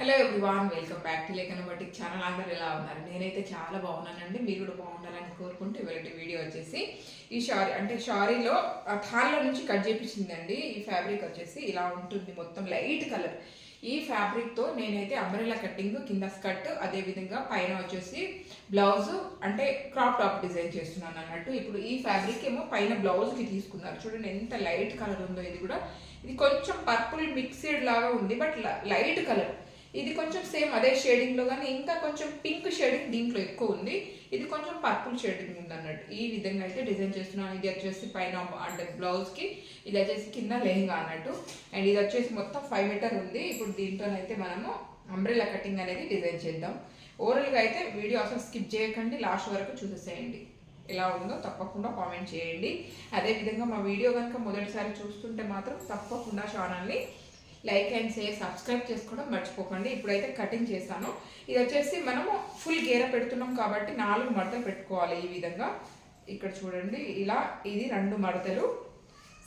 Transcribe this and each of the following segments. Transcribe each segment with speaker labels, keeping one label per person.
Speaker 1: Hello everyone welcome back to Lekhana Batti channel అందరూ ఎలా ఉన్నారు? నేనైతే చాలా బాగున్నానండి. మీరు కూడా బాగుండాలని కోరుకుంటూ ఇవాళ వీడియో వచ్చేసి ఈ షారీ అంటే షారీలో ఆ థాల్లో నుంచి కట్ చేపించిందండి. ఈ ఫ్యాబ్రిక్ వచ్చేసి ఇలా ఉంటుంది మొత్తం లైట్ కలర్ ఈ ఫ్యాబ్రిక్తో నేనైతే అంబ్రెలా కటింగ్ కింద స్కర్ట్ అదే విధంగా పైన వచ్చేసి బ్లౌజ్ అంటే క్రాప్ టాప్ డిజైన్ చేస్తున్నాను అన్నట్టు. ఇప్పుడు ఈ ఫ్యాబ్రిక్ ఏమో పైన బ్లౌజ్కి తీసుకున్నారు. చూడండి ఎంత లైట్ కలర్ ఉందో ఇది కూడా. ఇది కొంచెం పర్పుల్ మిక్సెడ్ లాగా ఉంది బట్ లైట్ కలర్ ఇది కొంచెం సేమ్ అదే షేడింగ్లో కానీ ఇంకా కొంచెం పింక్ షేడింగ్ దీంట్లో ఎక్కువ ఉంది. ఇది కొంచెం పర్పుల్ షేడింగ్ ఉంది అన్నట్టు ఈ విధంగా అయితే డిజైన్ చేస్తున్నాను. ఇది వచ్చేసి పైన అంటే బ్లౌజ్కి ఇది వచ్చేసి కింద లెహంగా అన్నట్టు. అండ్ ఇది వచ్చేసి మొత్తం ఫైవ్ మీటర్ ఉంది. ఇప్పుడు దీంట్లోనైతే మనము అంబ్రెలా కటింగ్ అనేది డిజైన్ చేద్దాం. ఓవరాల్గా అయితే వీడియో అసలు స్కిప్ చేయకండి. లాస్ట్ వరకు చూసేసేయండి. ఎలా ఉందో తప్పకుండా కామెంట్ చేయండి. అదేవిధంగా మా వీడియో కనుక మొదటిసారి చూస్తుంటే మాత్రం తప్పకుండా ఛానల్ని లైక్ అండ్ షేర్ సబ్స్క్రైబ్ చేసుకోవడం మర్చిపోకండి. ఇప్పుడైతే కటింగ్ చేశాను. ఇది వచ్చేసి మనము ఫుల్ గేర పెడుతున్నాం కాబట్టి నాలుగు మడతలు పెట్టుకోవాలి ఈ విధంగా. ఇక్కడ చూడండి ఇలా ఇది రెండు మడతలు.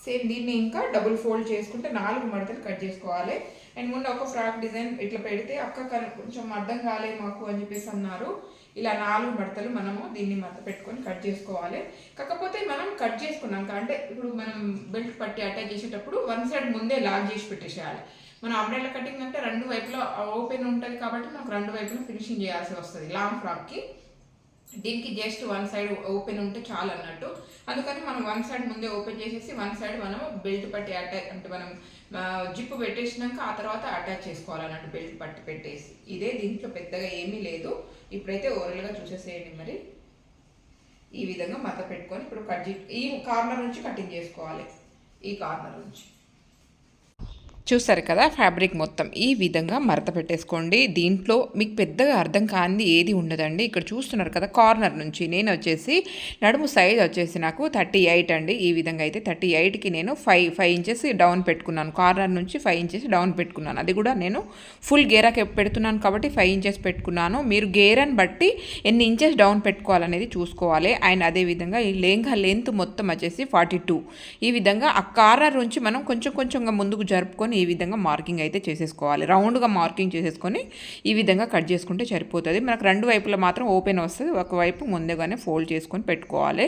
Speaker 1: సేమ్ దీన్ని ఇంకా డబుల్ ఫోల్డ్ చేసుకుంటే నాలుగు మడతలు కట్ చేసుకోవాలి. అండ్ ముందు ఒక ఫ్రాక్ డిజైన్ ఇట్లా పెడితే అక్క కొంచెం అర్థం కాలే మాకు అని చెప్పేసి అన్నారు. ఇలా నాలుగు మడతలు మనము దీన్ని మడత పెట్టుకొని కట్ చేసుకోవాలి. కాకపోతే మనం కట్ చేసుకున్నాం అంటే ఇప్పుడు మనం బెల్ట్ పట్టి అటాచ్ చేసేటప్పుడు వన్ సైడ్ ముందే లాక్ చేసి పెట్టేసేయాలి. మన అంబ్రెల్లా కటింగ్ అంటే రెండు వైపులా ఓపెన్ ఉంటుంది కాబట్టి మనకు రెండు వైపులా ఫినిషింగ్ చేయాల్సి వస్తుంది లాంగ్ ఫ్రాక్కి. దీనికి జస్ట్ వన్ సైడ్ ఓపెన్ ఉంటే చాలు అన్నట్టు. అందుకని మనం వన్ సైడ్ ముందే ఓపెన్ చేసేసి వన్ సైడ్ మనం బెల్ట్ పట్టి అటాచ్ అంటే మనం జిప్పు పెట్టేసినాక ఆ తర్వాత అటాచ్ చేసుకోవాలన్నట్టు బెల్ట్ పట్టి పెట్టేసి. ఇదే దీంట్లో పెద్దగా ఏమీ లేదు. ఇప్పుడైతే ఓరల్గా చూసేసేయండి మరి. ఈ విధంగా మత పెట్టుకొని ఇప్పుడు కట్ ఈ కార్నర్ నుంచి కటింగ్ చేసుకోవాలి. ఈ కార్నర్ నుంచి. చూసారు కదా ఫ్యాబ్రిక్ మొత్తం ఈ విధంగా మరత పెట్టేసుకోండి. దీంట్లో మీకు పెద్దగా అర్థం కానిది ఏది ఉండదండి. ఇక్కడ చూస్తున్నారు కదా కార్నర్ నుంచి నేను వచ్చేసి నడుము సైజ్ వచ్చేసి నాకు థర్టీ ఎయిట్ అండి. ఈ విధంగా అయితే థర్టీ ఎయిట్కి నేను ఫైవ్ ఫైవ్ ఇంచెస్ డౌన్ పెట్టుకున్నాను. కార్నర్ నుంచి ఫైవ్ ఇంచెస్ డౌన్ పెట్టుకున్నాను. అది కూడా నేను ఫుల్ గేరాకి పెడుతున్నాను కాబట్టి ఫైవ్ ఇంచెస్ పెట్టుకున్నాను. మీరు గేరాన్ని బట్టి ఎన్ని ఇంచెస్ డౌన్ పెట్టుకోవాలనేది చూసుకోవాలి. అండ్ అదే విధంగా ఈ లెంగా లెంత్ మొత్తం వచ్చేసి ఫార్టీ టూ. ఈ విధంగా ఆ కార్నర్ నుంచి మనం కొంచెం కొంచెంగా ముందుకు జరుపుకొని ఈ విధంగా మార్కింగ్ అయితే చేసేసుకోవాలి. రౌండ్గా మార్కింగ్ చేసేసుకొని ఈ విధంగా కట్ చేసుకుంటే సరిపోతుంది. మనకు రెండు వైపులా మాత్రం ఓపెన్ వస్తుంది. ఒకవైపు ముందుగానే ఫోల్డ్ చేసుకొని పెట్టుకోవాలి.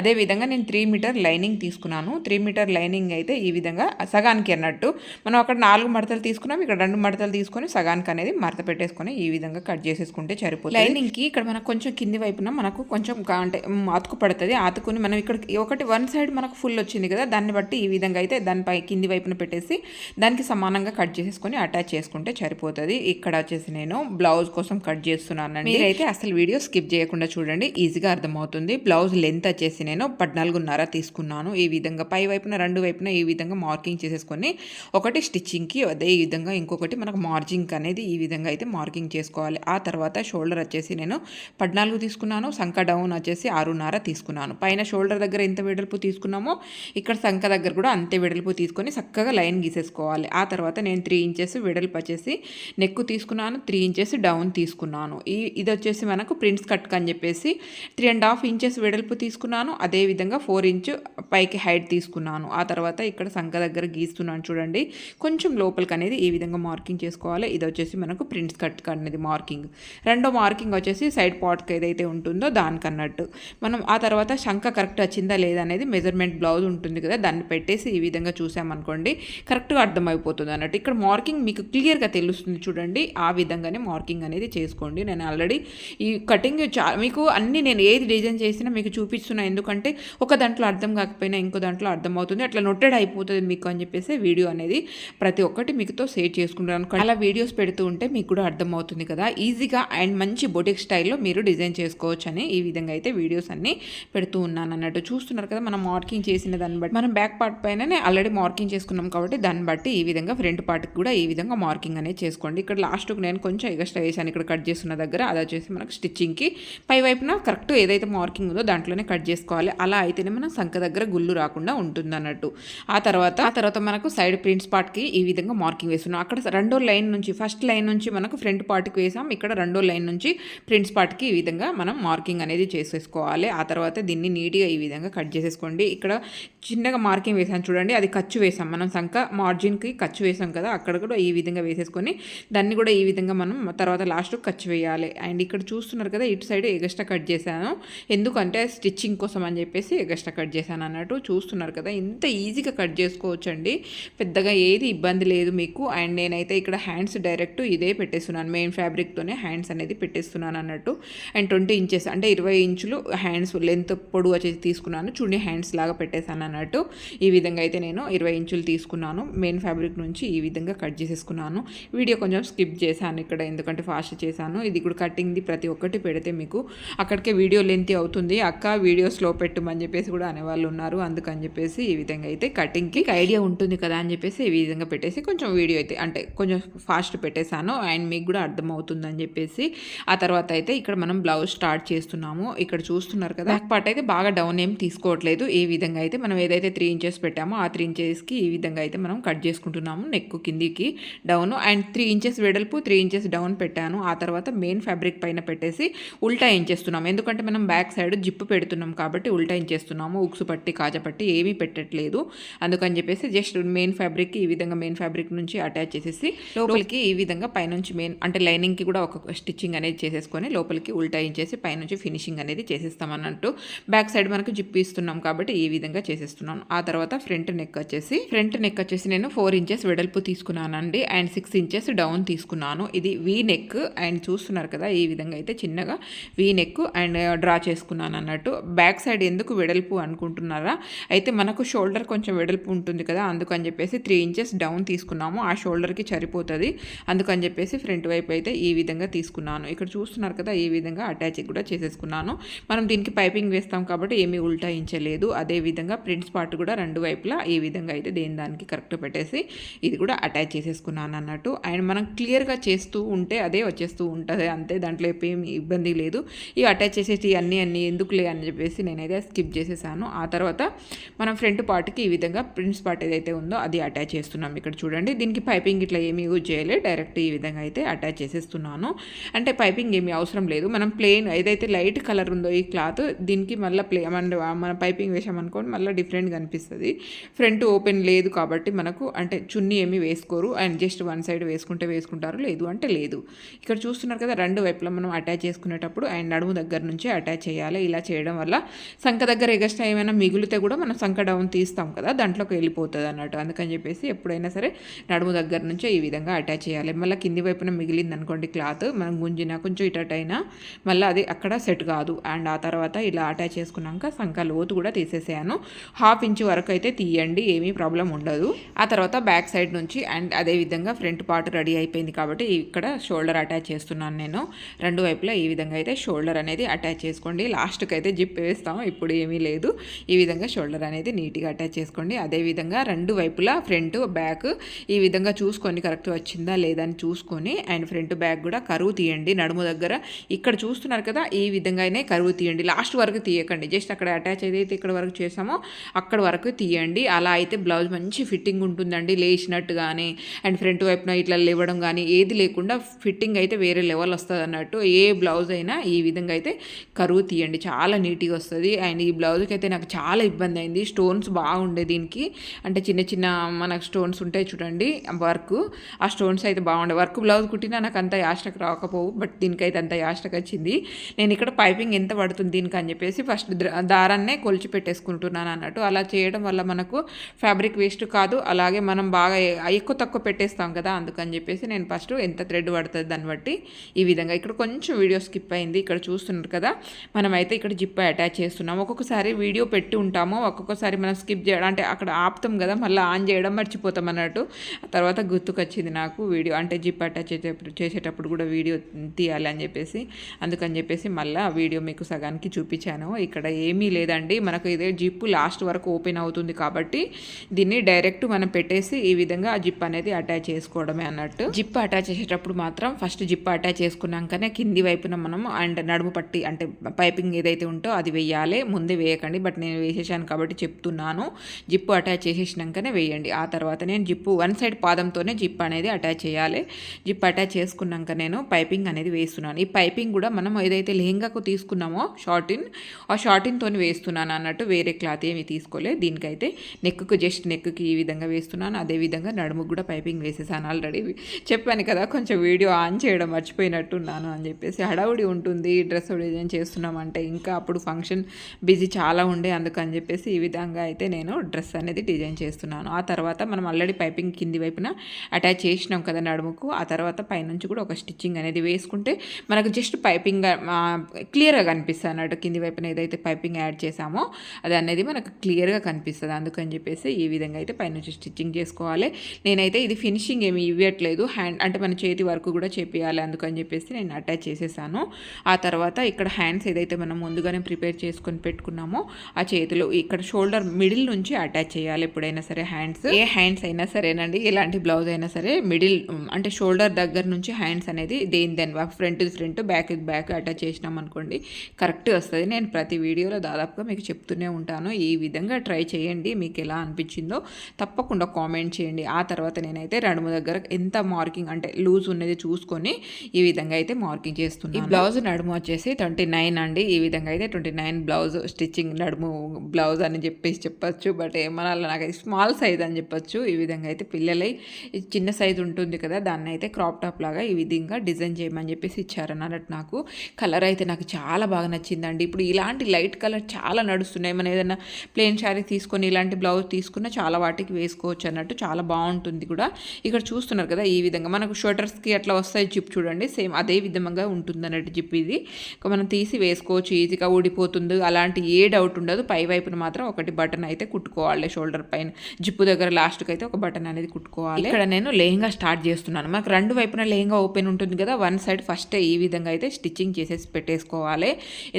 Speaker 1: అదే విధంగా నేను త్రీ మీటర్ లైనింగ్ తీసుకున్నాను. త్రీ మీటర్ లైనింగ్ అయితే ఈ విధంగా సగానికి అన్నట్టు మనం అక్కడ నాలుగు మడతలు తీసుకున్నాం. ఇక్కడ రెండు మడతలు తీసుకొని సగానికి అనేది మడత పెట్టేసుకొని ఈ విధంగా కట్ చేసేసుకుంటే సరిపోతుంది. లైనింగ్కి ఇక్కడ మనకు కొంచెం కింది వైపున మనకు కొంచెం అంటే అతుకు పడుతుంది. అతుకుని మనం ఇక్కడ ఒకటి వన్ సైడ్ మనకు ఫుల్ వచ్చింది కదా దాన్ని బట్టి ఈ విధంగా అయితే దానిపై కింది వైపున పెట్టేసి దానికి సమానంగా కట్ చేసేసుకొని అటాచ్ చేసుకుంటే సరిపోతుంది. ఇక్కడ వచ్చేసి నేను బ్లౌజ్ కోసం కట్ చేస్తున్నానండి. మీరైతే అసలు వీడియో స్కిప్ చేయకుండా చూడండి ఈజీగా అర్థమవుతుంది. బ్లౌజ్ లెంత్ వచ్చేసి నేను పద్నాలుగున్నర తీసుకున్నాను. ఈ విధంగా పై వైపున రెండు వైపున ఈ విధంగా మార్కింగ్ చేసేసుకొని ఒకటి స్టిచ్చింగ్కి అదే విధంగా ఇంకొకటి మనకు మార్జింగ్ అనేది ఈ విధంగా అయితే మార్కింగ్ చేసుకోవాలి. ఆ తర్వాత షోల్డర్ వచ్చేసి నేను పద్నాలుగు తీసుకున్నాను సంక డౌన్ వచ్చేసి ఆరున్నర తీసుకున్నాను. పైన షోల్డర్ దగ్గర ఎంత వెడల్పు తీసుకున్నామో ఇక్కడ సంక దగ్గర కూడా అంతే వెడల్పు తీసుకొని చక్కగా లైన్ గీసేసుకోవాలి. ఆ తర్వాత నేను త్రీ ఇంచెస్ వెడల్పు వచ్చేసి నెక్ తీసుకున్నాను త్రీ ఇంచెస్ డౌన్ తీసుకున్నాను. ఈ ఇది వచ్చేసి మనకు ప్రింట్స్ కట్ అని చెప్పేసి త్రీ అండ్ హాఫ్ ఇంచెస్ వెడల్పు తీసుకున్నాను. అదే విధంగా ఫోర్ ఇంచ్ పైకి హైట్ తీసుకున్నాను. ఆ తర్వాత ఇక్కడ సంఖ దగ్గర గీస్తున్నాను చూడండి. కొంచెం లోపలికి అనేది ఈ విధంగా మార్కింగ్ చేసుకోవాలి. ఇది వచ్చేసి మనకు ప్రింట్స్ కట్ అనేది మార్కింగ్ రెండో మార్కింగ్ వచ్చేసి సైడ్ పాట్కి ఏదైతే ఉంటుందో దానికన్నట్టు మనం ఆ తర్వాత శంఖ కరెక్ట్ వచ్చిందా లేదా అనేది మెజర్మెంట్ బ్లౌజ్ ఉంటుంది కదా దాన్ని పెట్టేసి ఈ విధంగా చూసామనుకోండి కరెక్ట్గా అర్థం అర్థమైపోతుంది అన్నట్టు. ఇక్కడ మార్కింగ్ మీకు క్లియర్గా తెలుస్తుంది చూడండి. ఆ విధంగానే మార్కింగ్ అనేది చేసుకోండి. నేను ఆల్రెడీ ఈ కటింగ్ చా మీకు అన్ని నేను ఏది డిజైన్ చేసినా మీకు చూపిస్తున్నా. ఎందుకంటే ఒక దాంట్లో అర్థం కాకపోయినా ఇంకో దాంట్లో అర్థమవుతుంది. అట్లా నొట్టెడ్ అయిపోతుంది మీకు అని చెప్పేసి వీడియో అనేది ప్రతి ఒక్కటి మీకుతో షేర్ చేసుకుంటాను. అలా వీడియోస్ పెడుతూ ఉంటే మీకు కూడా అర్థమవుతుంది కదా. ఈజీగా అండ్ మంచి బొటిక్ స్టైల్లో మీరు డిజైన్ చేసుకోవచ్చు అని ఈ విధంగా అయితే వీడియోస్ అన్ని పెడుతూ ఉన్నాను అన్నట్టు. చూస్తున్నారు కదా మనం మార్కింగ్ చేసిన దాన్ని బట్టి. మనం బ్యాక్ పార్ట్ పైననే ఆల్రెడీ మార్కింగ్ చేసుకున్నాం కాబట్టి దాన్ని బట్టి ఈ విధంగా ఫ్రంట్ పార్ట్కి కూడా ఈ విధంగా మార్కింగ్ అనేది చేసుకోండి. ఇక్కడ లాస్ట్కి నేను కొంచెం ఎగస్ట్రా వేసాను. ఇక్కడ కట్ చేస్తున్న దగ్గర అది వచ్చేసి మనకు స్టిచ్చింగ్కి పై వైపున కరెక్ట్ ఏదైతే మార్కింగ్ ఉందో దాంట్లోనే కట్ చేసుకోవాలి. అలా అయితేనే మనం సంఖ దగ్గర గుళ్ళు రాకుండా ఉంటుంది అన్నట్టు ఆ తర్వాత ఆ తర్వాత మనకు సైడ్ ప్రింట్స్ పార్ట్కి ఈ విధంగా మార్కింగ్ వేస్తున్నాం. అక్కడ రెండో లైన్ నుంచి ఫస్ట్ లైన్ నుంచి మనకు ఫ్రంట్ పార్ట్కి వేసాం. ఇక్కడ రెండో లైన్ నుంచి ప్రింట్స్ పార్ట్కి ఈ విధంగా మనం మార్కింగ్ అనేది చేసేసుకోవాలి. ఆ తర్వాత దీన్ని నీట్గా ఈ విధంగా కట్ చేసేసుకోండి. ఇక్కడ చిన్నగా మార్కింగ్ వేసాను చూడండి. అది ఖర్చు వేసాం మనం సంక మార్జిన్
Speaker 2: మనకి ఖర్చు వేసాం కదా అక్కడ కూడా ఈ విధంగా వేసేసుకొని దాన్ని కూడా ఈ విధంగా మనం తర్వాత లాస్ట్ ఖర్చు వేయాలి. అండ్ ఇక్కడ చూస్తున్నారు కదా ఇటు సైడ్ ఎగస్ట్రా కట్ చేశాను. ఎందుకంటే స్టిచ్చింగ్ కోసం అని చెప్పేసి ఎగస్ట్రా కట్ చేశాను అన్నట్టు చూస్తున్నారు కదా ఇంత ఈజీగా కట్ చేసుకోవచ్చు అండి పెద్దగా ఏది ఇబ్బంది లేదు మీకు. అండ్ నేనైతే ఇక్కడ హ్యాండ్స్ డైరెక్ట్ ఇదే పెట్టేస్తున్నాను మెయిన్ ఫ్యాబ్రిక్తోనే హ్యాండ్స్ అనేది పెట్టేస్తున్నాను అన్నట్టు. అండ్ ట్వంటీ ఇంచెస్ అంటే ఇరవై ఇంచులు హ్యాండ్స్ లెంత్ పొడవు వచ్చేసి తీసుకున్నాను. చున్నీ హ్యాండ్స్ లాగా పెట్టేశాను అన్నట్టు. ఈ విధంగా అయితే నేను ఇరవై ఇంచులు తీసుకున్నాను. మెయిన్ ఫ్యాబ్రిక్ నుంచి ఈ విధంగా కట్ చేసేసుకున్నాను. వీడియో కొంచెం స్కిప్ చేశాను ఇక్కడ ఎందుకంటే ఫాస్ట్ చేశాను. ఇది కూడా కటింగ్ది ప్రతి ఒక్కటి పెడితే మీకు అక్కడికే వీడియో లెంత్ అవుతుంది. అక్క వీడియో స్లో పెట్టమని చెప్పేసి కూడా అనేవాళ్ళు ఉన్నారు. అందుకని చెప్పేసి ఈ విధంగా అయితే కటింగ్కి ఐడియా ఉంటుంది కదా అని చెప్పేసి ఈ విధంగా పెట్టేసి కొంచెం వీడియో అయితే అంటే కొంచెం ఫాస్ట్ పెట్టేశాను. అండ్ మీకు కూడా అర్థమవుతుందని చెప్పేసి ఆ తర్వాత అయితే ఇక్కడ మనం బ్లౌజ్ స్టార్ట్ చేస్తున్నాము. ఇక్కడ చూస్తున్నారు కదా బ్యాక్ పార్ట్ అయితే బాగా డౌన్ ఏం తీసుకోవట్లేదు. ఈ విధంగా అయితే మనం ఏదైతే త్రీ ఇంచెస్ పెట్టామో ఆ త్రీ ఇంచెస్కి ఈ విధంగా అయితే మనం కట్ చేసుకుంటున్నాము నెక్ కిందికి డౌన్ అండ్ త్రీ ఇంచెస్ వెడల్పు త్రీ ఇంచెస్ డౌన్ పెట్టాను. ఆ తర్వాత మెయిన్ ఫ్యాబ్రిక్ పైన పెట్టేసి ఉల్టా ఇంచేస్తున్నాము ఎందుకంటే మనం బ్యాక్ సైడ్ జిప్పు పెడుతున్నాం కాబట్టి ఉల్టా ఇంచేస్తున్నాము ఉక్సు పట్టి కాజపట్టి ఏమీ పెట్టట్లేదు. అందుకని చెప్పేసి జస్ట్ మెయిన్ ఫ్యాబ్రిక్ ఈ విధంగా మెయిన్ ఫ్యాబ్రిక్ నుంచి అటాచ్ చేసేసి లోపలికి ఈ విధంగా పైనుంచి మెయిన్ అంటే లైనింగ్కి కూడా ఒక స్టిచ్చింగ్ అనేది చేసేసుకొని లోపలికి ఉల్టా ఇంచేసి పైనుంచి ఫినిషింగ్ అనేది చేసేస్తాం అన్నట్టు బ్యాక్ సైడ్ మనకు జిప్ ఇస్తున్నాం కాబట్టి ఈ విధంగా చేసేస్తున్నాను. ఆ తర్వాత ఫ్రంట్ నెక్ వచ్చేసి ఫ్రంట్ నెక్ వచ్చేసి నేను ఫోర్ ఇంచెస్ వెడల్పు తీసుకున్నానండి అండ్ సిక్స్ ఇంచెస్ డౌన్ తీసుకున్నాను. ఇది వీ నెక్ అండ్ చూస్తున్నారు కదా ఈ విధంగా అయితే చిన్నగా వీ నెక్ అండ్ డ్రా చేసుకున్నాను అన్నట్టు. బ్యాక్ సైడ్ ఎందుకు వెడల్పు అనుకుంటున్నారా? అయితే మనకు షోల్డర్ కొంచెం వెడల్పు ఉంటుంది కదా అందుకని చెప్పేసి త్రీ ఇంచెస్ డౌన్ తీసుకున్నాము. ఆ షోల్డర్కి సరిపోతుంది. అందుకని చెప్పేసి ఫ్రంట్ వైపు అయితే ఈ విధంగా తీసుకున్నాను. ఇక్కడ చూస్తున్నారు కదా ఈ విధంగా అటాచ్ కూడా చేసేసుకున్నాను. మనం దీనికి పైపింగ్ వేస్తాం కాబట్టి ఏమీ ఉల్టాయించలేదు అదే విధంగా ప్రింట్స్ పార్ట్ కూడా రెండు వైపులా ఈ విధంగా అయితే దేని దానికి కరెక్ట్ పెట్టేసి ఇది కూడా అటాచ్ చేసేసుకున్నాను అన్నట్టు. అండ్ మనం క్లియర్గా చేస్తూ ఉంటే అదే వచ్చేస్తూ ఉంటుంది. అంతే దాంట్లో ఏం ఇబ్బంది లేదు. ఇవి అటాచ్ చేసేసి అన్నీ అన్నీ ఎందుకులే అని చెప్పేసి నేనైతే స్కిప్ చేసేసాను. ఆ తర్వాత మనం ఫ్రంట్ పార్ట్కి ఈ విధంగా ప్రింట్స్ పార్ట్ ఏదైతే ఉందో అది అటాచ్ చేస్తున్నాం. ఇక్కడ చూడండి దీనికి పైపింగ్ ఇట్లా ఏమి యూజ్ చేయలేదు డైరెక్ట్ ఈ విధంగా అయితే అటాచ్ చేసేస్తున్నాను. అంటే పైపింగ్ ఏమి అవసరం లేదు. మనం ప్లెయిన్ ఏదైతే లైట్ కలర్ ఉందో ఈ క్లాత్ దీనికి మళ్ళీ ప్లే మన మన పైపింగ్ వేసామనుకోండి మళ్ళీ డిఫరెంట్గా అనిపిస్తుంది. ఫ్రంట్ ఓపెన్ లేదు కాబట్టి మనకు అంటే చున్నీ ఏమీ వేసుకోరు. అండ్ జస్ట్ వన్ సైడ్ వేసుకుంటే వేసుకుంటారు. లేదు అంటే లేదు. ఇక్కడ చూస్తున్నారు కదా రెండు వైపులా మనం అటాచ్ చేసుకునేటప్పుడు అండ్ నడుము దగ్గర నుంచి అటాచ్ చేయాలి. ఇలా చేయడం వల్ల సంఖ దగ్గర ఎగస్ట్రా ఏమైనా మిగిలితే కూడా మనం సంఖ డౌన్ తీస్తాం కదా దాంట్లోకి వెళ్ళిపోతుంది అన్నట్టు. అందుకని చెప్పేసి ఎప్పుడైనా సరే నడుము దగ్గర నుంచే ఈ విధంగా అటాచ్ చేయాలి. మళ్ళీ కింది వైపున మిగిలింది అనుకోండి క్లాత్ మనం గుంజినా కొంచెం ఇటైనా మళ్ళీ అది అక్కడ సెట్ కాదు. అండ్ ఆ తర్వాత ఇలా అటాచ్ చేసుకున్నాక సంఖ లోతు కూడా తీసేసాను హాఫ్ ఇంచ్ వరకు అయితే తీయండి ఏమీ ప్రాబ్లం ఉండదు. ఆ తర్వాత బ్యాక్ సైడ్ నుంచి అండ్ అదే విధంగా ఫ్రంట్ పార్ట్ రెడీ అయిపోయింది కాబట్టి ఇక్కడ షోల్డర్ అటాచ్ చేస్తున్నాను నేను. రెండు వైపులా ఈ విధంగా అయితే షోల్డర్ అనేది అటాచ్ చేసుకోండి. లాస్ట్కి అయితే జిప్ వేస్తాం ఇప్పుడు ఏమీ లేదు. ఈ విధంగా షోల్డర్ అనేది నీట్గా అటాచ్ చేసుకోండి. అదే విధంగా రెండు వైపులా ఫ్రంట్ బ్యాక్ ఈ విధంగా చూసుకొని కరెక్ట్ వచ్చిందా లేదా అని చూసుకొని అండ్ ఫ్రంట్ బ్యాక్ కూడా కరువు తీయండి. నడుము దగ్గర ఇక్కడ చూస్తున్నారు కదా ఈ విధంగానే కరువు తీయండి. లాస్ట్ వరకు తీయకండి. జస్ట్ అక్కడ అటాచ్ ఏదైతే ఇక్కడ వరకు చేసామో అక్కడ వరకు తీయండి. అలా అయితే బ్లౌజ్ మంచి ఫిట్టింగ్ ఉంటుందండి. లేచినట్టు కానీ అండ్ ఫ్రంట్ వైపున ఇట్లా లేవడం కానీ ఏది లేకుండా ఫిట్టింగ్ అయితే వేరే లెవెల్ వస్తుంది అన్నట్టు ఏ బ్లౌజ్ అయినా ఈ విధంగా అయితే కరువు తీయండి. చాలా నీట్గా వస్తుంది. అండ్ ఈ బ్లౌజ్కి అయితే నాకు చాలా ఇబ్బంది అయింది. స్టోన్స్ బాగుండే దీనికి. అంటే చిన్న చిన్న మనకు స్టోన్స్ ఉంటాయి చూడండి వర్క్. ఆ స్టోన్స్ అయితే బాగుండే. వర్క్ బ్లౌజ్ కుట్టినా నాకు అంత యాస్టక్ రాకపోవు బట్ దీనికైతే అంత యాస్టక్ వచ్చింది. నేను ఇక్కడ పైపింగ్ ఎంత పడుతుంది దీనికి అని చెప్పేసి ఫస్ట్ దారాన్నే కొలిచి పెట్టేసుకుంటున్నాను అన్నట్టు అలా చేయడం వల్ల మనకు ఫ్యాబ్రిక్ వేస్ట్ కాదు. అలాగే మనం బాగా ఎక్కువ తక్కువ పెట్టేస్తాం కదా అందుకని చెప్పేసి నేను ఫస్ట్ ఎంత థ్రెడ్ పడుతుంది దాన్ని బట్టి ఈ విధంగా ఇక్కడ కొంచెం వీడియో స్కిప్ అయింది ఇక్కడ చూస్తున్నారు కదా మనమైతే ఇక్కడ జిప్ అటాచ్ చేస్తున్నాం. ఒక్కొక్కసారి వీడియో పెట్టి ఉంటాము ఒక్కొక్కసారి మనం స్కిప్ చేయడం అంటే అక్కడ ఆపుతాం కదా మళ్ళీ ఆన్ చేయడం మర్చిపోతాం అన్నట్టు. తర్వాత గుర్తుకొచ్చింది నాకు వీడియో అంటే జిప్ అటాచ్ చేసేటప్పుడు చేసేటప్పుడు కూడా వీడియో తీయాలి అని చెప్పేసి. అందుకని చెప్పేసి మళ్ళీ ఆ వీడియో మీకు సగానికి చూపించాను. ఇక్కడ ఏమీ లేదండి మనకు ఇదే జిప్ లాస్ట్ వరకు ఓపెన్ అవుతుంది కాబట్టి దీన్ని డైరెక్ట్ మనం పెట్టేసి ఈ విధంగా ఆ జిప్ అనేది అటాచ్ చేసుకోవడమే అన్నట్టు. జిప్ అటాచ్ చేసేటప్పుడు మాత్రం ఫస్ట్ జిప్ అటాచ్ చేసుకున్నాకనే కింది వైపున మనం అండ్ నడుము పట్టి అంటే పైపింగ్ ఏదైతే ఉంటో అది వేయాలి. ముందే వేయకండి బట్ నేను వేసేసాను కాబట్టి చెప్తున్నాను. జిప్పు అటాచ్ చేసేసినాకనే వేయండి. ఆ తర్వాత నేను జిప్పు వన్ సైడ్ పాదంతోనే జిప్ అనేది అటాచ్ చేయాలి. జిప్ అటాచ్ చేసుకున్నాక నేను పైపింగ్ అనేది వేస్తున్నాను. ఈ పైపింగ్ కూడా మనం ఏదైతే లెహంగాకు తీసుకున్నామో షార్టిన్ ఆ షార్టిన్తో వేస్తున్నాను అన్నట్టు వేరే క్లాత్ ఏమి తీసుకోలేదు దీనికైతే నెక్కు జస్ట్ నెక్కి ఈ విధంగా వేస్తున్నాను. వేసేసుకున్నాను అదేవిధంగా నడుముకు కూడా పైపింగ్ వేసేసాను ఆల్రెడీ. చెప్పాను కదా కొంచెం వీడియో ఆన్ చేయడం మర్చిపోయినట్టున్నాను అని చెప్పేసి. హడావుడి ఉంటుంది డ్రెస్ డిజైన్ చేస్తున్నామంటే ఇంకా అప్పుడు ఫంక్షన్ బిజీ చాలా ఉండే అందుకని చెప్పేసి ఈ విధంగా అయితే నేను డ్రెస్ అనేది డిజైన్ చేస్తున్నాను. ఆ తర్వాత మనం ఆల్రెడీ పైపింగ్ కింది వైపున అటాచ్ చేసినాం కదా నడుముకు ఆ తర్వాత పైనుంచి కూడా ఒక స్టిచ్చింగ్ అనేది వేసుకుంటే మనకు జస్ట్ పైపింగ్ క్లియర్గా కనిపిస్తుంది అన్నట్టు కింది వైపున ఏదైతే పైపింగ్ యాడ్ చేసామో అది అనేది మనకు క్లియర్గా కనిపిస్తుంది. అందుకని చెప్పేసి ఈ విధంగా అయితే పైనుంచి స్టిచ్చింగ్ చేసుకోవాలి. నేనైతే ఇది ఫినిషింగ్ ఏమి ఇవ్వట్లేదు. హ్యాండ్ అంటే మన చేతి వరకు కూడా చేపియాలి అందుకని చెప్పేసి నేను అటాచ్ చేసేసాను. ఆ తర్వాత ఇక్కడ హ్యాండ్స్ ఏదైతే మనం ముందుగానే ప్రిపేర్ చేసుకొని పెట్టుకున్నామో ఆ చేతులు ఇక్కడ షోల్డర్ మిడిల్ నుంచి అటాచ్ చేయాలి ఎప్పుడైనా సరే హ్యాండ్స్. ఏ హ్యాండ్స్ అయినా సరేనండి. ఎలాంటి బ్లౌజ్ అయినా సరే మిడిల్ అంటే షోల్డర్ దగ్గర నుంచి హ్యాండ్స్ అనేది దేని దాని front front back back attach చేసినాం అనుకోండి కరెక్ట్ వస్తుంది. నేను ప్రతి వీడియోలో దాదాపుగా మీకు చెప్తూనే ఉంటాను. ఈ విధంగా ట్రై చేయండి. మీకు ఎలా అనిపించిందో తప్పకుండా కామెంట్ చేయండి. ఆ తర్వాత నేనైతే నడుము దగ్గర ఎంత మార్కింగ్ అంటే లూజ్ ఉన్నది చూసుకొని ఈ విధంగా అయితే మార్కింగ్ చేస్తున్నాను. ఈ బ్లౌజ్ నడుము వచ్చేసి ట్వంటీ నైన్ అండి. ఈ విధంగా అయితే ట్వంటీ నైన్ బ్లౌజ్ స్టిచ్చింగ్ నడుము బ్లౌజ్ అని చెప్పేసి చెప్పచ్చు. బట్ ఏమన్నా నాకు స్మాల్ సైజ్ అని చెప్పొచ్చు. ఈ విధంగా అయితే పిల్లలై చిన్న సైజ్ ఉంటుంది కదా దాన్ని అయితే క్రాప్ టాప్ లాగా ఈ విధంగా డిజైన్ చేయమని చెప్పేసి ఇచ్చారన్నట్టు నాకు. కలర్ అయితే నాకు చాలా బాగా నచ్చిందండి. ఇప్పుడు ఇలాంటి లైట్ కలర్ చాలా నడుస్తున్నాయి. మనం ఏదైనా ప్లెయిన్ శారీ తీసుకొని ఇలాంటి బ్లౌజ్ తీసుకున్న చాలా వాటికి వేసుకోవచ్చు అన్నట్టు చాలా బాగుంటుంది కూడా. ఇక్కడ చూస్తున్నారు కదా ఈ విధంగా. మనకు షోటర్స్కి అట్లా వస్తాయి జిప్ చూడండి. సేమ్ అదే విధంగా ఉంటుంది అన్నట్టు జిప్ ఇది. మనం తీసి వేసుకోవచ్చు ఈజీగా ఊడిపోతుంది. అలాంటి ఏ డౌట్ ఉండదు. పై వైపున మాత్రం ఒకటి బటన్ అయితే కుట్టుకోవాలి షోల్డర్ పైన. జిప్పు దగ్గర లాస్ట్కి అయితే ఒక బటన్ అనేది కుట్టుకోవాలి. ఇక్కడ నేను లెహంగా స్టార్ట్ చేస్తున్నాను. మనకు రెండు వైపున లెహంగా ఓపెన్ ఉంటుంది కదా వన్ సైడ్ ఫస్ట్ ఈ విధంగా అయితే స్టిచ్చింగ్ చేసేసి పెట్టేసుకోవాలి.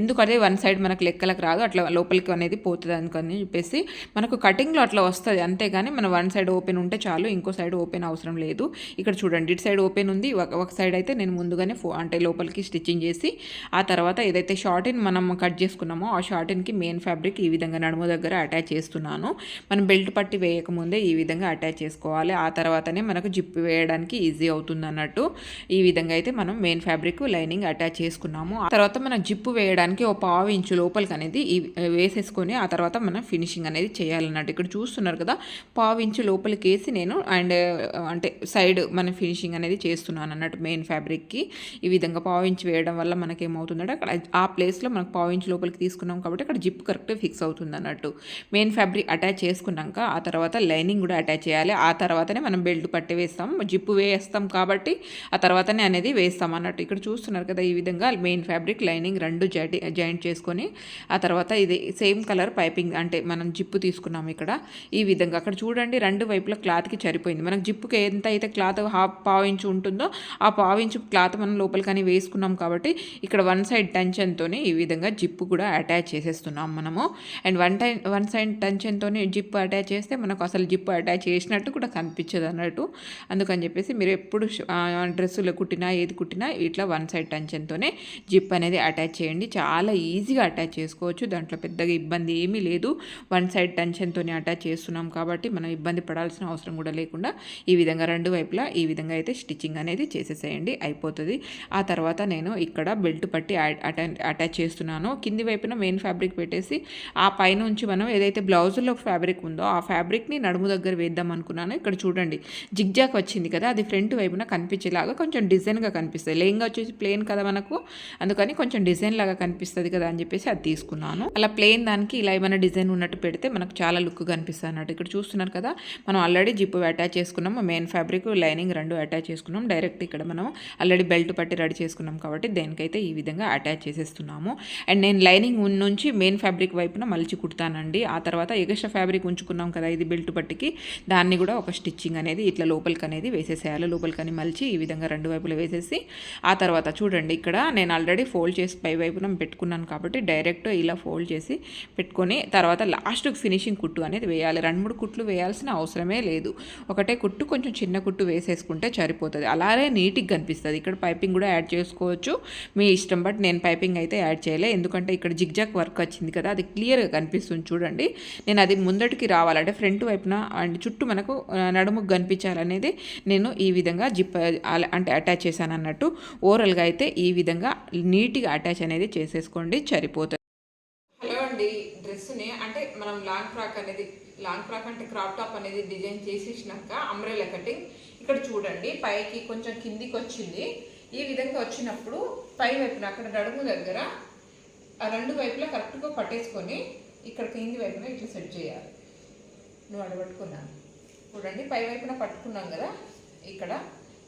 Speaker 2: ఎందుకంటే వన్ సైడ్ మనకు లెక్కలకు రాదు. అట్లా లోపలికి అనేది పోతుంది అందుకని చెప్పేసి మనకు కటింగ్లో అట్లా వస్తుంది. అంతేగాని మన వన్ సైడ్ ఓపెన్ ఉంటే చాలు ఇంకో సైడ్ ఓపెన్ అవసరం లేదు. ఇక్కడ చూడండి ఇటు సైడ్ ఓపెన్ ఉంది ఒక ఒక సైడ్ అయితే నేను ముందుగానే ఫో అంటే లోపలికి స్టిచ్చింగ్ చేసి ఆ తర్వాత ఏదైతే షార్టిన్ మనం కట్ చేసుకున్నామో ఆ షార్టిన్కి మెయిన్ ఫ్యాబ్రిక్ ఈ విధంగా నడుము దగ్గర అటాచ్ చేస్తున్నాను. మనం బెల్ట్ పట్టి వేయకముందే ఈ విధంగా అటాచ్ చేసుకోవాలి. ఆ తర్వాతనే మనకు జిప్ వేయడానికి ఈజీ అవుతుంది అన్నట్టు ఈ విధంగా అయితే మనం మెయిన్ ఫ్యాబ్రిక్ లైనింగ్ అటాచ్ చేసుకున్నాము. ఆ తర్వాత మనం జిప్పు వేయడానికి ఒక పావు ఇంచు లోపలికి అనేది వేసేసుకొని ఆ తర్వాత మనం ఫినిషింగ్ అనేది చేయాలన్నట్టు. ఇక్కడ చూస్తున్నారు కదా పావు ఇంచు లోపలికి వేసి నేను అండ్ అంటే సైడ్ మన ఫినిషింగ్ అనేది చేస్తున్నాను అన్నట్టు మెయిన్ ఫ్యాబ్రిక్కి ఈ విధంగా పావించి వేయడం వల్ల మనకేమవుతుందంటే అక్కడ ఆ ప్లేస్లో మనకు పావించి లోపలికి తీసుకున్నాం కాబట్టి అక్కడ జిప్ కరెక్ట్ ఫిక్స్ అవుతుంది అన్నట్టు. మెయిన్ ఫ్యాబ్రిక్ అటాచ్ చేసుకున్నాక ఆ తర్వాత లైనింగ్ కూడా అటాచ్ చేయాలి. ఆ తర్వాతనే మనం బెల్ట్ పట్టి వేస్తాం. జిప్పు వేస్తాం కాబట్టి ఆ తర్వాతనే అనేది వేస్తాం అన్నట్టు. ఇక్కడ చూస్తున్నారు కదా ఈ విధంగా మెయిన్ ఫ్యాబ్రిక్ లైనింగ్ రెండు జాయింట్ జాయింట్ చేసుకొని ఆ తర్వాత ఇది సేమ్ కలర్ పైపింగ్ అంటే మనం జిప్పు తీసుకున్నాం ఇక్కడ. ఈ విధంగా అక్కడ చూడండి రెండు వైపుల క్లాత్కి సరిపోయింది మనకు జిప్పుకి ఎంత అయితే క్లాత్ హాఫ్ పావు ఇంచు ఉంటుందో ఆ పావు ఇంచు క్లాత్ మనం లోపలికని వేసుకున్నాం కాబట్టి ఇక్కడ వన్ సైడ్ టెన్షన్తోనే ఈ విధంగా జిప్పు కూడా అటాచ్ చేసేస్తున్నాం మనము. And one time one side టెన్షన్తోనే zip attach చేస్తే మనకు అసలు జిప్పు అటాచ్ చేసినట్టు కూడా కనిపించదు అన్నట్టు. అందుకని చెప్పేసి మీరు ఎప్పుడు డ్రెస్సులు కుట్టినా ఏది కుట్టినా ఇట్లా వన్ సైడ్ టెన్షన్తోనే జిప్ అనేది అటాచ్ చేయండి. చాలా ఈజీగా అటాచ్ చేసుకోవచ్చు. దాంట్లో పెద్దగా ఇబ్బంది ఏమీ లేదు. వన్ సైడ్ టెన్షన్తోనే అటాచ్ చేస్తున్నాం కాబట్టి మనం ఇబ్బంది పడాల్సిన అవసరం కూడా లేకుండా ఈ విధంగా రెండు వైపులా ఈ విధంగా అయితే స్టిచ్చింగ్ అనేది చేసేసేయండి అయిపోతుంది. ఆ తర్వాత నేను ఇక్కడ బెల్ట్ పట్టి అటాచ్ చేస్తున్నాను. కింది వైపున మెయిన్ ఫ్యాబ్రిక్ పెట్టేసి ఆ పైనుంచి మనం ఏదైతే బ్లౌజులో ఫ్యాబ్రిక్ ఉందో ఆ ఫ్యాబ్రిక్ని నడుము దగ్గర వేద్దాం అనుకున్నాను. ఇక్కడ చూడండి జిగ్జాక్ వచ్చింది కదా అది ఫ్రంట్ వైపున కనిపించేలాగా కొంచెం డిజైన్గా కనిపిస్తుంది. లేంగా వచ్చేసి ప్లేన్ కదా మనకు అందుకని కొంచెం డిజైన్ లాగా కనిపిస్తుంది కదా అని చెప్పేసి అది తీసుకున్నాను. అలా ప్లేన్ దానికి ఇలా ఏమైనా డిజైన్ ఉన్నట్టు పెడితే మనకు చాలా లుక్ కనిపిస్తుంది అన్నట్టు. ఇక్కడ చూస్తున్నారు కదా మనం ఆల్రెడీ జిప్పు అటాచ్ చేసుకున్నాము మెయిన్ ఫ్యాబ్రిక్ లైనింగ్ రెండు అటాచ్ చేసుకున్నాం. డైరెక్ట్ ఇక్కడ మనం ఆల్రెడీ బెల్ట్ పట్టి రెడీ చేసుకున్నాం కాబట్టి దేనికైతే ఈ విధంగా అటాచ్ చేసేస్తున్నాము. అండ్ నేను లైనింగ్ నుంచి మెయిన్ ఫ్యాబ్రిక్ వైపున మలిచి కుడతానండి. ఆ తర్వాత ఎగస్ట్రా ఫ్యాబ్రిక్ ఉంచుకున్నాం కదా ఇది బెల్ట్ పట్టికి. దాన్ని కూడా ఒక స్టిచ్చింగ్ అనేది ఇట్లా లోపలికి అనేది వేసేసేయాలి. లోపలికని మలిచి ఈ విధంగా రెండు వైపులు వేసేసి ఆ తర్వాత చూడండి ఇక్కడ నేను ఆల్రెడీ ఫోల్డ్ చేసి పై వైపున పెట్టుకున్నాను కాబట్టి డైరెక్ట్ ఇలా ఫోల్డ్ చేసి పెట్టుకొని తర్వాత లాస్ట్కి ఫినిషింగ్ కుట్టు అనేది వేయాలి. రెండు మూడు కుట్లు వేయాల్సిన అవసరం అవసరమే లేదు. ఒకటే కుట్టు కొంచెం చిన్న కుట్టు వేసేసుకుంటే సరిపోతుంది. అలానే నీట్గా కనిపిస్తుంది. ఇక్కడ పైపింగ్ కూడా యాడ్ చేసుకోవచ్చు. మీ ఇష్టం బట్ నేను పైపింగ్ అయితే యాడ్ చేయలే. ఎందుకంటే ఇక్కడ జిగ్జాక్ వర్క్ వచ్చింది కదా అది క్లియర్గా కనిపిస్తుంది చూడండి. నేను అది ముందటికి రావాలంటే ఫ్రంట్ వైపున అండ్ చుట్టూ మనకు నడుము నడుముకు కనిపించాలనేది నేను ఈ విధంగా జిప్ అంటే అటాచ్ చేశాను అన్నట్టు. ఓవరాల్గా అయితే ఈ విధంగా నీట్గా అటాచ్ అనేది చేసేసుకోండి సరిపోతుంది. హలో అండి డ్రెస్ని అంటే మనం లాంగ్ ఫ్రాక్ అనేది
Speaker 1: లాంగ్ ఫ్రాక్ అంటే క్రాప్ టాప్ అనేది డిజైన్ చేసేసినాక అంబ్రెల్లా కటింగ్ ఇక్కడ చూడండి పైకి కొంచెం కిందికి వచ్చింది. ఈ విధంగా వచ్చినప్పుడు పై వైపున అక్కడ నడుము దగ్గర ఆ రెండు వైపులా కరెక్ట్గా పట్టేసుకొని ఇక్కడ కింది వైపున ఇట్లా సెట్ చేయాలి. నువ్వు అడబట్టుకున్నాను చూడండి పై వైపున పట్టుకున్నాం కదా ఇక్కడ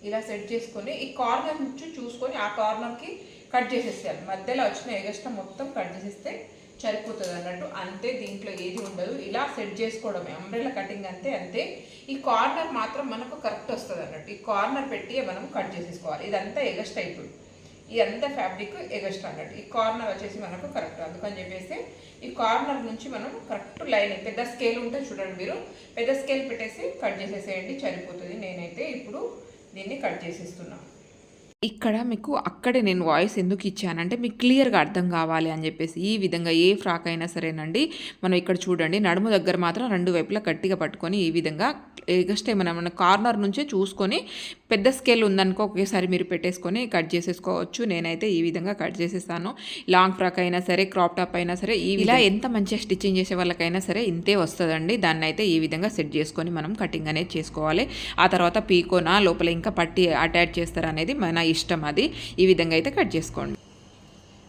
Speaker 1: ఇలా సెట్ చేసుకొని ఈ కార్నర్ నుంచి చూసుకొని ఆ కార్నర్కి కట్ చేసేసేయాలి. మధ్యలో వచ్చిన ఎగస్ట్రా మొత్తం కట్ చేసేస్తే సరిపోతుంది అన్నట్టు అంతే దీంట్లో ఏది ఉండదు. ఇలా సెట్ చేసుకోవడమే. అంబ్రెల్లా కటింగ్ అంతే అంతే. ఈ కార్నర్ మాత్రం మనకు కరెక్ట్ వస్తుంది అన్నట్టు. ఈ కార్నర్ పెట్టి మనం కట్ చేసేసుకోవాలి. ఇదంతా ఎగస్ట్ అయిపోయి ఇదంతా ఫ్యాబ్రిక్ ఎగస్ట్ అన్నట్టు. ఈ కార్నర్ వచ్చేసి మనకు కరెక్ట్ అందుకని చెప్పేసి ఈ కార్నర్ నుంచి మనం కరెక్ట్ లైన్ పెద్ద స్కేల్ ఉంటే చూడండి మీరు. పెద్ద స్కేల్ పెట్టేసి కట్ చేసేసేయండి సరిపోతుంది. నేనైతే ఇప్పుడు దీన్ని కట్ చేసేస్తున్నాను
Speaker 2: ఇక్కడ మీకు అక్కడే నేను వాయిస్ ఎందుకు ఇచ్చానంటే మీకు క్లియర్గా అర్థం కావాలి అని చెప్పేసి ఈ విధంగా ఏ ఫ్రాక్ అయినా సరేనండి. మనం ఇక్కడ చూడండి నడుము దగ్గర మాత్రం రెండు వైపులా గట్టిగా పట్టుకొని ఈ విధంగా జస్ట్ ఏమైనా మన కార్నర్ నుంచే చూసుకొని పెద్ద స్కేల్ ఉందనుకో ఒకేసారి మీరు పెట్టేసుకొని కట్ చేసేసుకోవచ్చు. నేనైతే ఈ విధంగా కట్ చేసేస్తాను. లాంగ్ ఫ్రాక్ అయినా సరే క్రాప్ టాప్ అయినా సరే ఈ ఇలా ఎంత మంచిగా స్టిచ్చింగ్ చేసే వాళ్ళకైనా సరే ఇంతే వస్తుందండి. దాన్ని అయితే ఈ విధంగా సెట్ చేసుకొని మనం కటింగ్ అనేది చేసుకోవాలి. ఆ తర్వాత పీకోనా లోపల ఇంకా పట్టి అటాచ్ చేస్తారు అనేది మన ఇష్టం అది. ఈ విధంగా అయితే కట్ చేసుకోండి.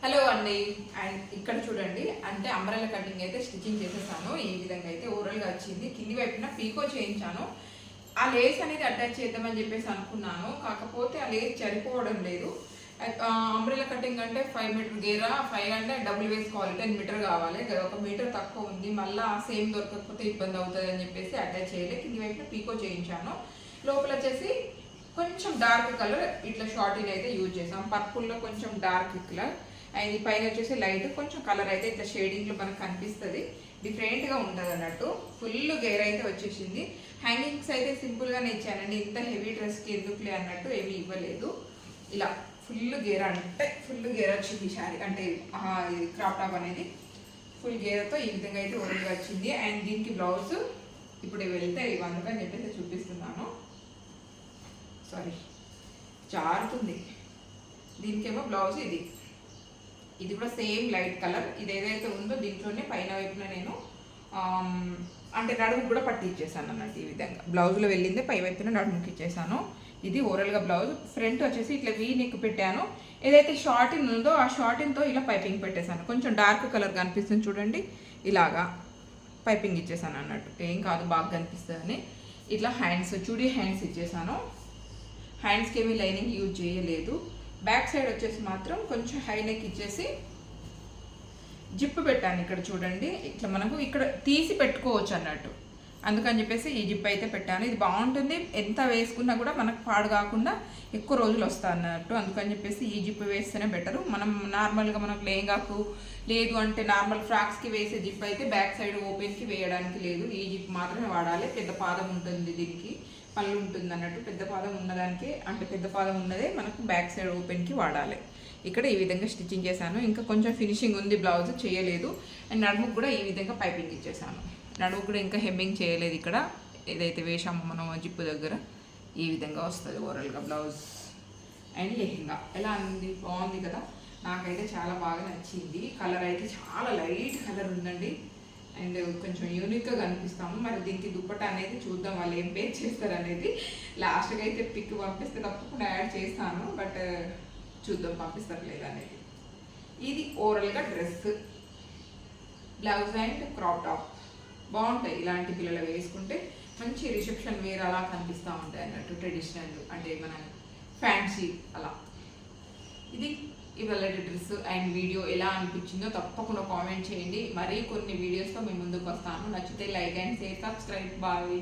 Speaker 1: హలో అండి. అండ్ ఇక్కడ చూడండి. అంటే అంబ్రెల్లా కటింగ్ అయితే స్టిచ్చింగ్ చేసేసాను. ఈ విధంగా అయితే ఓరల్గా వచ్చింది. కింది వైపున పీకో చేయించాను. ఆ లేస్ అనేది అటాచ్ చేద్దామని చెప్పేసి అనుకున్నాను. కాకపోతే ఆ లేస్ సరిపోవడం లేదు. అంబ్రెలా కటింగ్ అంటే ఫైవ్ మీటర్ గేరా ఫైవ్ అంటే డబుల్ వేసుకోవాలి. టెన్ మీటర్ కావాలి. కదా ఒక మీటర్ తక్కువ ఉంది. మళ్ళీ సేమ్ దొరకకపోతే ఇబ్బంది అవుతుంది అని చెప్పేసి అటాచ్ చేయలేదు కింది వైపున పీకో చేయించాను. లోపల వచ్చేసి కొంచెం డార్క్ కలర్ ఇట్లా షార్టిన్ అయితే యూజ్ చేసాం పర్పుల్లో కొంచెం డార్క్ కలర్ అండ్ ఈ పైన వచ్చేసి లైట్ కొంచెం కలర్ అయితే ఇట్లా షేడింగ్లో మనకు కనిపిస్తుంది. డిఫరెంట్గా ఉంటుంది అన్నట్టు. ఫుల్ గేర్ అయితే వచ్చేసింది. హ్యాంగింగ్స్ అయితే సింపుల్గానే ఇచ్చానండి. ఇంత హెవీ డ్రెస్కి ఎందుకులే అన్నట్టు ఏమీ ఇవ్వలేదు. ఇలా ఫుల్ గేర్ అంటే ఫుల్ గేర్ వచ్చింది శారీ అంటే ఇది క్రాప్ టాప్ అనేది. ఫుల్ గేర్తో ఈ విధంగా అయితే ఒరిగా వచ్చింది. అండ్ దీనికి బ్లౌజ్ ఇప్పుడు వెళ్తే ఇవి అందుకని చెప్పేసి చూపిస్తున్నాను. సారీ జారుతుంది. దీనికేమో బ్లౌజ్ ఇది. ఇది కూడా సేమ్ లైట్ కలర్ ఇది ఏదైతే ఉందో దీంట్లోనే పైన వైపున నేను అంటే నడుము కూడా పట్టి ఇచ్చేసాను అన్నట్టు ఈ విధంగా. బ్లౌజ్లో వెళ్ళిందే పై వైపున నడుముకి ఇచ్చేసాను. ఇది ఓవరాల్గా బ్లౌజ్ ఫ్రంట్ వచ్చేసి ఇట్లా వీ నెక్ పెట్టాను. ఏదైతే షార్టిన్ ఉందో ఆ షార్టిన్తో ఇలా పైపింగ్ పెట్టేశాను. కొంచెం డార్క్ కలర్ కనిపిస్తుంది చూడండి. ఇలాగా పైపింగ్ ఇచ్చేసాను అన్నట్టు. ఏం కాదు బాగా కనిపిస్తుందని ఇట్లా హ్యాండ్స్ చూడి హ్యాండ్స్ ఇచ్చేసాను. హ్యాండ్స్కి ఏమీ లైనింగ్ యూజ్ చేయలేదు. బ్యాక్ సైడ్ వచ్చేసి మాత్రం కొంచెం హై నెక్ ఇచ్చేసి జిప్ పెట్టాను ఇక్కడ చూడండి. ఇట్లా మనకు ఇక్కడ తీసి పెట్టుకోవచ్చు అన్నట్టు. అందుకని చెప్పేసి ఈ జిప్ అయితే పెట్టాను. ఇది బాగుంటుంది. ఎంత వేసుకున్నా కూడా మనకు పాడు కాకుండా ఎక్కువ రోజులు వస్తాయి అన్నట్టు. అందుకని చెప్పేసి ఈ జిప్ వేస్తేనే బెటరు మనం నార్మల్గా మనకు లేంగాకు లేదు అంటే నార్మల్ ఫ్రాక్స్కి వేసే జిప్ అయితే బ్యాక్ సైడ్ ఓపెన్కి వేయడానికి లేదు. ఈ జిప్ మాత్రమే వాడాలి. పెద్ద పాదం ఉంటుంది దీనికి. పళ్ళు ఉంటుంది అన్నట్టు పెద్ద పాదం ఉన్నదానికి అంటే పెద్ద పాదం ఉన్నదే మనకు బ్యాక్ సైడ్ ఓపెన్కి వాడాలి. ఇక్కడ ఈ విధంగా స్టిచ్చింగ్ చేశాను. ఇంకా కొంచెం ఫినిషింగ్ ఉంది బ్లౌజ్ చేయలేదు. అండ్ నడుముకు కూడా ఈ విధంగా పైపింగ్ ఇచ్చేసాను. నడుముకు కూడా ఇంకా హెమ్మింగ్ చేయలేదు ఇక్కడ. ఏదైతే వేసామో మనం జిప్పు దగ్గర ఈ విధంగా వస్తుంది ఓవరాల్గా బ్లౌజ్. అండ్ లెహెంగా. ఎలా ఉంది? బాగుంది కదా? నాకైతే చాలా బాగా నచ్చింది. కలర్ అయితే చాలా లైట్ కలర్ ఉందండి. అండ్ కొంచెం యూనిక్గా కనిపిస్తాము. మరి దీనికి దుప్పట అనేది చూద్దాం వాళ్ళు ఏం పే చేస్తారు అనేది. లాస్ట్గా అయితే పిక్ పంపిస్తే తప్పకుండా యాడ్ చేస్తాను. బట్ uh, చూద్దాం పంపిస్తారు లేదా అనేది. ఇది ఓవరాల్గా dress blouse and crop top బాగుంటాయి ఇలాంటి పిల్లలు వేసుకుంటే. మంచి రిసెప్షన్ వేర్ అలా కనిపిస్తూ ఉంటాయి అన్నట్టు ట్రెడిషనల్ అంటే మన ఫ్యాన్సీ అలా. ఇది ఇవాళ డ్రెస్ అండ్ వీడియో ఎలా అనిపించిందో తప్పకుండా కామెంట్ చేయండి. మరీ కొన్ని వీడియోస్తో మేము ముందుకు వస్తాను. నచ్చితే like and share subscribe bye